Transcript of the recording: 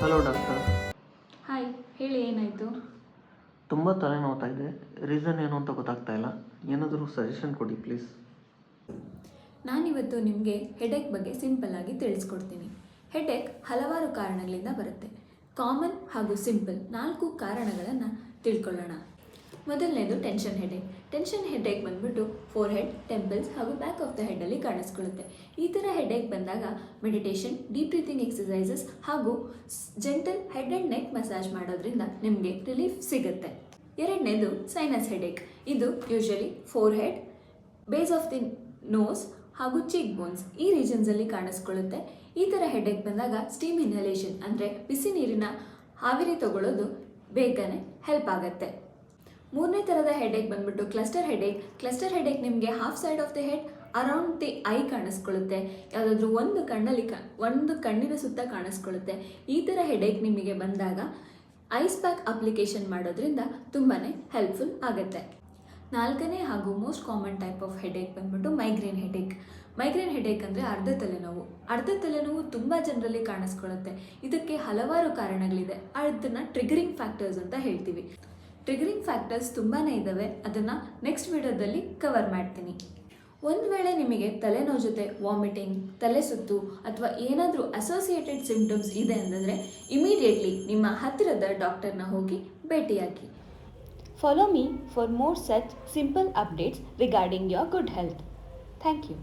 Hello doctor hi ಹೇಳಿ ಏನಾಯಿತು? ತುಂಬ ತಲೆನೋವ್ತಾ ಇದೆ. ರೀಸನ್ ಏನು ಅಂತ ಗೊತ್ತಾಗ್ತಾ ಇಲ್ಲ. ಏನಾದರೂ ಸಜೆಷನ್ ಕೊಡಿ ಪ್ಲೀಸ್ ನಾನಿವತ್ತು ನಿಮಗೆ ಹೆಡೇಕ್ ಬಗ್ಗೆ ಸಿಂಪಲ್ ಆಗಿ ತಿಳಿಸ್ಕೊಡ್ತೀನಿ. ಹೆಡೇಕ್ ಹಲವಾರು ಕಾರಣಗಳಿಂದ ಬರುತ್ತೆ. ಕಾಮನ್ ಹಾಗೂ ಸಿಂಪಲ್ ನಾಲ್ಕು ಕಾರಣಗಳನ್ನು ತಿಳ್ಕೊಳ್ಳೋಣ. ಮೊದಲನೇದು ಟೆನ್ಷನ್ ಹೆಡೇಕ್ ಟೆನ್ಷನ್ ಹೆಡೇಕ್ ಬಂದ್ಬಿಟ್ಟು ಫೋರ್ ಹೆಡ್ ಟೆಂಪಲ್ಸ್ ಹಾಗೂ ಬ್ಯಾಕ್ ಆಫ್ ದ ಹೆಡ್ಡಲ್ಲಿ ಕಾಣಿಸ್ಕೊಳ್ಳುತ್ತೆ. ಈ ಥರ ಹೆಡೇಕ್ ಬಂದಾಗ ಮೆಡಿಟೇಷನ್ ಡೀಪ್ ಬ್ರೀತಿಂಗ್ ಎಕ್ಸಸೈಸಸ್ ಹಾಗೂ gentle head and neck massage ಮಾಡೋದ್ರಿಂದ ನಿಮಗೆ ರಿಲೀಫ್ ಸಿಗುತ್ತೆ. ಎರಡನೇದು ಸೈನಸ್ ಹೆಡೇಕ್ ಇದು usually forehead base of the nose ಹಾಗೂ ಚೀಕ್ ಬೋನ್ಸ್ ಈ ರೀಜನ್ಸಲ್ಲಿ ಕಾಣಿಸ್ಕೊಳ್ಳುತ್ತೆ. ಈ ಥರ ಹೆಡ್ಡೇಕ್ ಬಂದಾಗ ಸ್ಟೀಮ್ ಇನ್ಹಲೇಷನ್ ಅಂದರೆ ಬಿಸಿ ನೀರಿನ ಹಾವಿರಿ ತಗೊಳ್ಳೋದು ಬೇಗನೆ ಹೆಲ್ಪ್ ಆಗುತ್ತೆ. ಮೂರನೇ ಥರದ ಹೆಡೇಕ್ ಬಂದ್ಬಿಟ್ಟು ಕ್ಲಸ್ಟರ್ ಹೆಡೇಕ್ ಕ್ಲಸ್ಟರ್ ಹೆಡೇಕ್ ನಿಮಗೆ half side of the head around the eye ಕಾಣಿಸ್ಕೊಳ್ಳುತ್ತೆ. ಯಾವುದಾದ್ರೂ ಒಂದು ಕಣ್ಣಲ್ಲಿ ಕ, ಒಂದು ಕಣ್ಣಿನ ಸುತ್ತ ಕಾಣಿಸ್ಕೊಳ್ಳುತ್ತೆ. ಈ ಥರ ಹೆಡೇಕ್ ನಿಮಗೆ ಬಂದಾಗ ಐಸ್ ಪ್ಯಾಕ್ ಅಪ್ಲಿಕೇಶನ್ ಮಾಡೋದ್ರಿಂದ ತುಂಬಾ ಹೆಲ್ಪ್ಫುಲ್ ಆಗುತ್ತೆ. ನಾಲ್ಕನೇ ಹಾಗೂ most common type of headache ಬಂದ್ಬಿಟ್ಟು ಮೈಗ್ರೇನ್ ಹೆಡೇಕ್ ಮೈಗ್ರೇನ್ ಹೆಡೇಕ್ ಅಂದರೆ ಅರ್ಧ ತಲೆನೋವು. ಅರ್ಧ ತಲೆನೋವು ತುಂಬ ಜನರಲ್ಲಿ ಕಾಣಿಸ್ಕೊಳ್ಳುತ್ತೆ. ಇದಕ್ಕೆ ಹಲವಾರು ಕಾರಣಗಳಿದೆ. ಅದನ್ನು ಟ್ರಿಗರಿಂಗ್ ಫ್ಯಾಕ್ಟರ್ಸ್ ಅಂತ ಹೇಳ್ತೀವಿ. ಟ್ರಿಗರಿಂಗ್ ಫ್ಯಾಕ್ಟರ್ಸ್ ತುಂಬಾ ಇದ್ದಾವೆ ಅದನ್ನು ನೆಕ್ಸ್ಟ್ ವಿಡಿಯೋದಲ್ಲಿ ಕವರ್ ಮಾಡ್ತೀನಿ. ಒಂದು ವೇಳೆ ನಿಮಗೆ ತಲೆನೋವು ಜೊತೆ ವಾಮಿಟಿಂಗ್ ತಲೆ ಸುತ್ತು ಅಥವಾ ಏನಾದರೂ ಅಸೋಸಿಯೇಟೆಡ್ ಸಿಂಪ್ಟಮ್ಸ್ ಇದೆ ಅಂತಂದರೆ ಇಮಿಡಿಯೇಟ್ಲಿ ನಿಮ್ಮ ಹತ್ತಿರದ ಡಾಕ್ಟರ್ನ ಹೋಗಿ ಭೇಟಿಯಾಗಿ. Follow me for more such simple updates regarding your good health thank you.